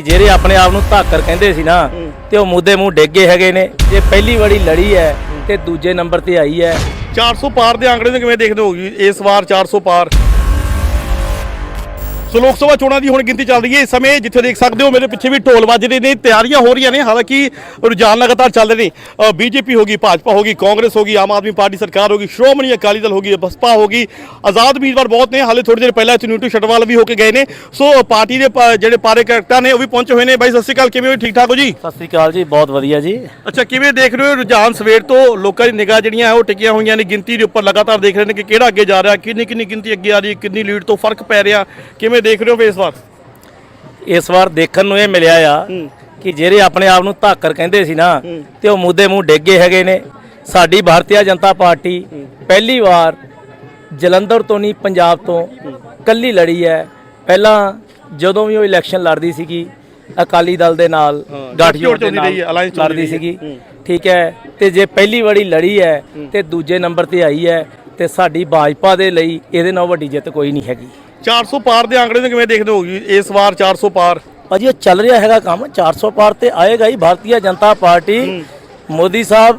ਜਿਹੜੇ ਆਪਣੇ ਆਪ ਨੂੰ ਧਾਕਰ ਕਹਿੰਦੇ ਸੀ ਨਾ ਤੇ ਉਹ ਮੁੱਦੇ ਮੂੰਹ ਡੇਗੇ ਹੈਗੇ ਨੇ। ਜੇ ਪਹਿਲੀ ਵਾਰੀ ਲੜੀ ਹੈ ਤੇ ਦੂਜੇ ਨੰਬਰ ਤੇ ਆਈ ਹੈ। 400 ਪਾਰ ਦੇ ਆંકੜੇ ਨੂੰ ਕਿਵੇਂ ਦੇਖਦੇ ਹੋ? ਇਸ ਵਾਰ 400 ਪਾਰ। ਸੋ ਲੋਕ ਸਭਾ ਚੋਣਾਂ ਦੀ ਹੁਣ ਗਿਣਤੀ ਚੱਲ ਰਹੀ ਹੈ। ਇਸ ਸਮੇਂ ਜਿੱਥੇ ਦੇਖ ਸਕਦੇ ਹੋ ਮੇਰੇ ਪਿੱਛੇ ਵੀ ਢੋਲ ਵੱਜ ਰਹੇ ਨੇ ਤਿਆਰੀਆਂ ਹੋ ਰਹੀਆਂ ਨੇ। ਹਾਲਾਂਕਿ ਰੁਝਾਨ ਲਗਾਤਾਰ ਚੱਲ ਰਹੇ ਨੇ। ਬੀਜੇਪੀ ਹੋਗੀ ਭਾਜਪਾ ਹੋਗੀ ਕਾਂਗਰਸ ਹੋਗੀ ਆਮ ਆਦਮੀ ਪਾਰਟੀ ਸਰਕਾਰ ਹੋਗੀ ਸ਼੍ਰੋਮਣੀ ਅਕਾਲੀ ਦਲ ਹੋਗੀ ਬਸਪਾ ਹੋਗੀ ਆਜ਼ਾਦ ਉਮੀਦਵਾਰ ਬਹੁਤ ਨੇ। ਹਾਲੇ ਥੋੜੀ ਦੇਰ ਪਹਿਲਾਂ ਚਨੂਟੂ ਛਟਵਾਲ ਵੀ ਹੋ ਕੇ ਗਏ ਨੇ। ਸੋ ਪਾਰਟੀ ਦੇ ਜਿਹੜੇ ਪਾਰੇ ਕਰੈਕਟਰ ਨੇ ਉਹ ਵੀ ਪਹੁੰਚੇ ਹੋਏ ਨੇ। ਬਾਈ ਸਤਿ ਸ਼੍ਰੀ ਅਕਾਲ ਕਿਵੇਂ ਹੋ ਠੀਕ ਠਾਕ ਹੋ ਜੀ? ਸਤਿ ਸ੍ਰੀ ਅਕਾਲ ਜੀ ਬਹੁਤ ਵਧੀਆ ਜੀ। ਅੱਛਾ ਕਿਵੇਂ ਦੇਖ ਰਹੇ ਹੋ ਰੁਝਾਨ? ਸਵੇਰ ਤੋਂ ਲੋਕਾਂ ਦੀ ਨਿਗਾਹ ਜਿਹੜੀਆਂ ਉਹ ਟਿਕੀਆਂ ਹੋਈਆਂ ਨੇ। ਗਿਣਤੀ ਦੇ ਉੱਪਰ ਲਗਾਤਾਰ ਦੇਖ ਰਹੇ ਨੇ ਕਿ ਕਿਹੜਾ ਅੱਗੇ ਜਾ ਰਿਹਾ ਕਿੰਨੀ ਕਿੰਨੀ ਗਿਣਤੀ ਅੱਗੇ ਆ ਰਹੀ ਹੈ ਕਿੰਨੀ ਲੀਡ ਤੋਂ ਫ਼ਰਕ ਪੈ ਰਿਹਾ ਕਿਵੇਂ ਦੇਖ ਰਹੇ ਹੋ ਇਸ ਵਾਰ? ਇਸ ਵਾਰ ਦੇਖਣ ਨੂੰ ਇਹ ਮਿਲਿਆ ਆ ਕਿ ਜਿਹੜੇ ਆਪਣੇ ਆਪ ਨੂੰ ਧਾਕਰ ਕਹਿੰਦੇ ਸੀ ਨਾ ਤੇ ਉਹ ਮੁੱਦੇ ਮੂੰਹ ਡੇਗੇ ਹੈਗੇ ਨੇ। ਸਾਡੀ ਭਾਰਤੀ ਜਨਤਾ ਪਾਰਟੀ ਪਹਿਲੀ ਵਾਰ ਜਲੰਧਰ ਤੋਂ ਨਹੀਂ ਪੰਜਾਬ ਤੋਂ ਕੱਲੀ ਲੜੀ ਹੈ। ਪਹਿਲਾਂ ਜਦੋਂ ਵੀ ਉਹ ਇਲੈਕਸ਼ਨ ਲੜਦੀ ਸੀਗੀ ਅਕਾਲੀ ਦਲ ਦੇ ਨਾਲ ਗਾਠਜੋੜ ਦੇ ਨਾਲ ਲੜਦੀ। ਸੀਗੀ। ਠੀਕ ਹੈ ਤੇ ਜੇ ਪਹਿਲੀ ਵਾਰੀ ਲੜੀ ਹੈ। ਤੇ ਦੂਜੇ ਨੰਬਰ ਤੇ ਆਈ ਹੈ ਤੇ ਸਾਡੀ ਭਾਜਪਾ ਦੇ ਲਈ ਇਹਦੇ ਨਾਲ ਵੱਡੀ ਜਿੱਤ ਕੋਈ ਨਹੀਂ ਹੈਗੀ। 400 ਪਾਰ ਦੇ ਆંકੜੇ ਨੂੰ ਕਿਵੇਂ ਦੇਖਦੇ ਹੋ ਜੀ ਇਸ ਵਾਰ 400 ਪਾਰ। ਭਾਜੀ ਇਹ ਚੱਲ ਰਿਹਾ ਹੈਗਾ ਕੰਮ 400 ਪਾਰ ਤੇ ਆਏਗਾ ਹੀ ਭਾਰਤੀ ਜਨਤਾ ਪਾਰਟੀ। ਮੋਦੀ ਸਾਹਿਬ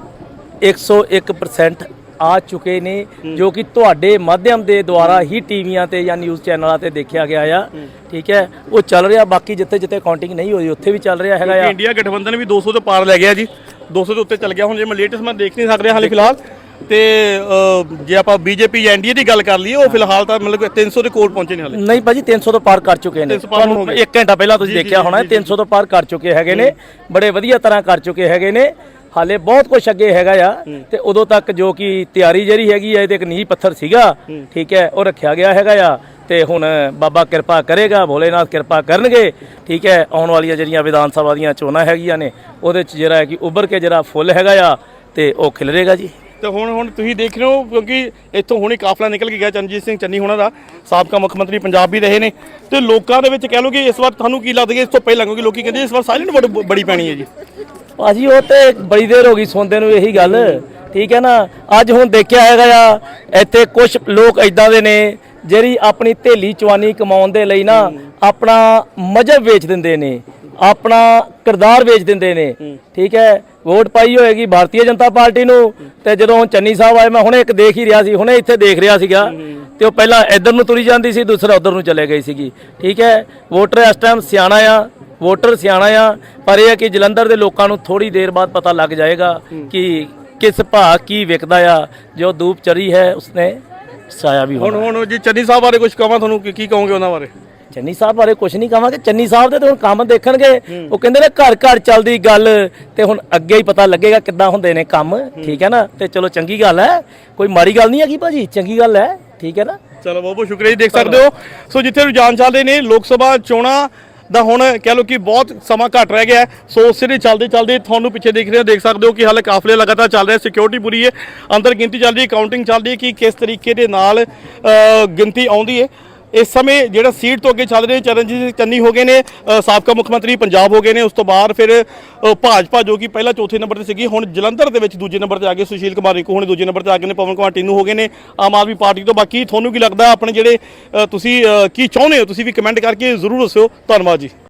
101% ਆ ਚੁੱਕੇ ਨੇ ਜੋ ਕਿ ਤੁਹਾਡੇ ਮਾਧਿਅਮ ਦੇ ਦੁਆਰਾ ਹੀ ਟੀਵੀਆਂ ਤੇ ਜਾਂ ਨਿਊਜ਼ ਚੈਨਲਾਂ ਤੇ ਦੇਖਿਆ ਗਿਆ ਆ। ਠੀਕ ਹੈ ਉਹ ਚੱਲ ਰਿਹਾ ਬਾਕੀ ਜਿੱਥੇ ਜਿੱਥੇ ਕਾਊਂਟਿੰਗ ਨਹੀਂ ਹੋਈ ਉੱਥੇ ਵੀ ਚੱਲ ਰਿਹਾ ਹੈਗਾ ਆ। ਇੰਡੀਆ ਗਠਬੰਧਨ ਵੀ 200 ਤੋਂ ਪਾਰ ਲੈ ਗਿਆ ਜੀ। 200 ਦੇ ਉੱਤੇ ਚੱਲ ਗਿਆ। ਹੁਣ ਜੇ ਮੈਂ ਲੇਟੈਸਟ ਮੈਂ ਦੇਖ ਨਹੀਂ ਸਕ ਰਿਹਾ ਹਾਲੇ ਫਿਲਹਾਲ। ਤੇ ਅ, ਜੇ ਆਪਾਂ ਬੀਜੇਪੀ ਜਾਂ ਐਨਡੀਏ ਦੀ ਗੱਲ ਕਰ ਲਈਏ ਉਹ ਫਿਲਹਾਲ ਤਾਂ ਮਤਲਬ ਕਿ 300 ਦੇ ਕੋਲ ਪਹੁੰਚੇ ਨੇ ਹਾਲੇ। ਨਹੀਂ ਭਾਜੀ 300 ਤੋਂ ਪਾਰ ਕਰ ਚੁੱਕੇ ਨੇ। 300 ਪਾਰ ਹੋ ਗਏ। 1 ਘੰਟਾ ਪਹਿਲਾਂ ਤੁਸੀਂ ਜੀ, ਜੀ, ਦੇਖਿਆ ਹੋਣਾ ਜੀ, ਜੀ। 300 ਤੋਂ ਪਾਰ ਕਰ ਚੁੱਕੇ ਹੈਗੇ ਨੇ। ਬੜੇ ਵਧੀਆ ਤਰ੍ਹਾਂ ਕਰ ਚੁੱਕੇ ਹੈਗੇ ਨੇ। ਹਾਲੇ ਬਹੁਤ ਕੁਝ ਅੱਗੇ ਹੈਗਾ ਆ। ਤੇ ਉਦੋਂ ਤੱਕ ਜੋ ਕਿ ਤਿਆਰੀ ਜਿਹੜੀ ਹੈਗੀ ਹੈ ਤੇ ਇੱਕ ਨੀਂਹ ਪੱਥਰ ਸੀਗਾ। ਠੀਕ ਹੈ ਉਹ ਰੱਖਿਆ ਗਿਆ ਹੈਗਾ ਆ। ਤੇ ਹੁਣ ਬਾਬਾ ਕਿਰਪਾ ਕਰੇਗਾ ਭੋਲੇਨਾਥ ਕਿਰਪਾ ਕਰਨਗੇ। ਠੀਕ ਹੈ ਆਉਣ ਵਾਲੀਆਂ ਜਿਹੜੀਆਂ ਵਿਧਾਨ ਸਭਾ ਦੀਆਂ ਚੋਣਾਂ ਹੈਗੀਆਂ ਨੇ ਉਹਦੇ ਚ ਜਿਹੜਾ ਹੈ ਕਿ ਉੱਭਰ ਕੇ ਜਿਹੜਾ ਫੁੱਲ ਹੈਗਾ ਆ ਤੇ ਉਹ ਖਿਲਰੇਗਾ ਜੀ। ਤੇ ਹੁਣ ਹੁਣ ਤੁਸੀਂ ਦੇਖ ਰਹੇ ਹੋ ਕਿਉਂਕਿ ਇੱਥੋਂ ਹੁਣੇ ਕਾਫਲਾ ਨਿਕਲ ਕੇ ਗਿਆ ਚਰਨਜੀਤ ਸਿੰਘ ਚੰਨੀ ਹੋਣਾ ਦਾ, ਸਾਬਕਾ ਮੁੱਖ ਮੰਤਰੀ ਪੰਜਾਬ ਵੀ ਰਹੇ ਨੇ। ਤੇ ਲੋਕਾਂ ਦੇ ਵਿੱਚ ਕਹਿ ਲਓ ਕਿ ਇਸ ਵਾਰ ਤੁਹਾਨੂੰ ਕੀ ਲੱਗਦਾ ਇਸ ਤੋਂ ਪਹਿਲਾਂ, ਕਿਉਂਕਿ ਲੋਕੀ ਕਹਿੰਦੇ ਇਸ ਵਾਰ ਸਾਇਲੈਂਟ ਵੋਟ ਬੜੀ ਪੈਣੀ ਹੈ ਜੀ। ਭਾਜੀ, ਉਹ ਤੇ ਬੜੀ ਦੇਰ ਹੋ ਗਈ ਸੁਣਦੇ ਨੂੰ ਇਹੀ ਗੱਲ। ਠੀਕ ਹੈ ਨਾ? ਅੱਜ ਹੁਣ ਦੇਖਿਆ ਹੈਗਾ ਆ, ਇੱਥੇ ਕੁਝ ਲੋਕ ਇਦਾਂ ਦੇ ਨੇ ਜਿਹੜੀ ਆਪਣੀ ਥੇਲੀ ਚਵਾਨੀ ਕਮਾਉਣ ਦੇ ਲਈ ਨਾ ਆਪਣਾ ਮਜਹਬ ਵੇਚ ਦਿੰਦੇ ਨੇ। ਆਪਣਾ ਕਿਰਦਾਰ ਵੇਚ ਦਿੰਦੇ ਨੇ। ਠੀਕ ਹੈ ਵੋਟ ਪਾਈ ਹੋਏਗੀ ਭਾਰਤੀ ਜਨਤਾ ਪਾਰਟੀ ਨੂੰ। ਤੇ ਜਦੋਂ ਚੰਨੀ ਸਾਹਿਬ ਆਏ ਮੈਂ ਹੁਣੇ ਇੱਕ ਦੇਖ ਹੀ ਰਿਹਾ ਸੀ ਹੁਣੇ ਇੱਥੇ ਦੇਖ ਰਿਹਾ ਸੀਗਾ। ਤੇ ਉਹ ਪਹਿਲਾਂ ਇੱਧਰ ਨੂੰ ਤੁਰੀ ਜਾਂਦੀ ਸੀ ਦੂਸਰਾ ਉਧਰ ਨੂੰ ਚਲੇ ਗਈ ਸੀਗੀ। ਠੀਕ ਹੈ ਵੋਟਰ ਇਸ ਟਾਈਮ ਸਿਆਣਾ ਆ ਵੋਟਰ ਸਿਆਣਾ ਆ। ਪਰ ਇਹ ਹੈ ਕਿ ਜਲੰਧਰ ਦੇ ਲੋਕਾਂ ਨੂੰ ਥੋੜੀ ਦੇਰ ਬਾਅਦ ਪਤਾ ਲੱਗ ਜਾਏਗਾ ਕਿ ਕਿਸ ਭਾਅ ਕੀ ਵਿਕਦਾ ਆ। ਜੋ ਧੂਪ ਚਰੀ ਹੈ ਉਸਨੇ ਸਾਇਆ ਵੀ ਹੁਣ ਹੋਣਾ। ਜੀ ਚੰਨੀ ਸਾਹਿਬ ਬਾਰੇ ਕੁਝ ਕਹਾਂ ਤੁਹਾਨੂੰ ਕੀ ਕਹੋਗੇ ਉਹਨਾਂ ਬਾਰੇ? ਚੰਨੀ ਸਾਹਿਬ ਬਾਰੇ ਕੁਝ ਨਹੀਂ ਕਹਾਂਗੇ ਚੰਨੀ ਸਾਹਿਬ ਦੇ ਤਾਂ ਹੁਣ ਕੰਮ ਦੇਖਣਗੇ। ਉਹ ਕਹਿੰਦੇ ਨੇ ਘਰ ਘਰ ਚੱਲਦੀ ਗੱਲ। ਤੇ ਹੁਣ ਅੱਗੇ ਹੀ ਪਤਾ ਲੱਗੇਗਾ ਕਿੱਦਾਂ ਹੁੰਦੇ ਨੇ ਕੰਮ। ਠੀਕ ਹੈ ਨਾ? ਤੇ ਚਲੋ ਚੰਗੀ ਗੱਲ ਹੈ। ਕੋਈ ਮਾੜੀ ਗੱਲ ਨਹੀਂ ਹੈਗੀ ਭਾਜੀ। ਚੰਗੀ ਗੱਲ ਹੈ। ਠੀਕ ਹੈ ਨਾ? ਚਲੋ ਬਹੁਤ ਬਹੁਤ ਸ਼ੁਕਰੀਆ ਜੀ। ਦੇਖ ਸਕਦੇ ਹੋ। ਸੋ ਜਿੱਥੇ ਰੁਝਾਨ ਚੱਲਦੇ ਨੇ ਲੋਕ ਸਭਾ ਚੋਣਾਂ ਦਾ ਹੁਣ ਕਹਿ ਲਓ ਕਿ ਬਹੁਤ ਸਮਾਂ ਘੱਟ ਰਹਿ ਗਿਆ ਸੋ ਉਸੇ ਦੇ ਚੱਲਦੇ ਚੱਲਦੇ ਤੁਹਾਨੂੰ ਪਿੱਛੇ ਦੇਖ ਰਹੇ ਹੋ ਦੇਖ ਸਕਦੇ ਹੋ ਕਿ ਹਾਲੇ ਕਾਫਲੇ ਲਗਾਤਾਰ ਚੱਲ ਰਹੇ ਸਿਕਿਉਰਿਟੀ ਪੂਰੀ ਹੈ। ਅੰਦਰ ਗਿਣਤੀ ਚੱਲ ਰਹੀ ਹੈ ਕਾਊਂਟਿੰਗ ਚੱਲ ਰਹੀ ਹੈ ਕਿ ਕਿਸ ਤਰੀਕੇ ਦੇ ਨਾਲ ਅ, ਗਿਣਤੀ ਆਉਂਦੀ ਹੈ। ਇਸ ਸਮੇਂ ਜਿਹੜਾ ਸੀਟ ਤੋਂ ਅੱਗੇ ਚੱਲ ਰਹੇ ਚਰਨਜੀਤ ਸਿੰਘ ਚੰਨੀ ਹੋ ਗਏ ਨੇ ਸਾਬਕਾ ਮੁੱਖ ਮੰਤਰੀ ਪੰਜਾਬ ਹੋ ਗਏ ਨੇ, ਉਸ ਤੋਂ ਬਾਅਦ ਫਿਰ ਭਾਜਪਾ ਜੋ ਕਿ ਪਹਿਲਾਂ ਚੌਥੇ ਨੰਬਰ ਤੇ ਸੀਗੀ, ਹੁਣ ਜਲੰਧਰ ਦੇ ਵਿੱਚ ਦੂਜੇ ਨੰਬਰ ਤੇ ਆ ਗਏ ਸੁਸ਼ੀਲ ਕੁਮਾਰ ਰਿੰਕੂ, ਹੁਣ ਦੂਜੇ ਨੰਬਰ ਤੇ ਆ ਗਏ ਨੇ ਪਵਨ ਕੁਮਾਰ ਟੀਨੂ ਹੋ ਗਏ ਨੇ, ਆਮ ਆਦਮੀ ਪਾਰਟੀ ਤੋਂ। ਬਾਕੀ ਤੁਹਾਨੂੰ ਕੀ ਲੱਗਦਾ, ਆਪਣੇ ਜਿਹੜੇ ਤੁਸੀਂ ਕੀ ਚਾਹੁੰਦੇ ਹੋ, ਤੁਸੀਂ ਵੀ ਕਮੈਂਟ ਕਰਕੇ ਜ਼ਰੂਰ ਦੱਸਿਓ। ਧੰਨਵਾਦ ਜੀ।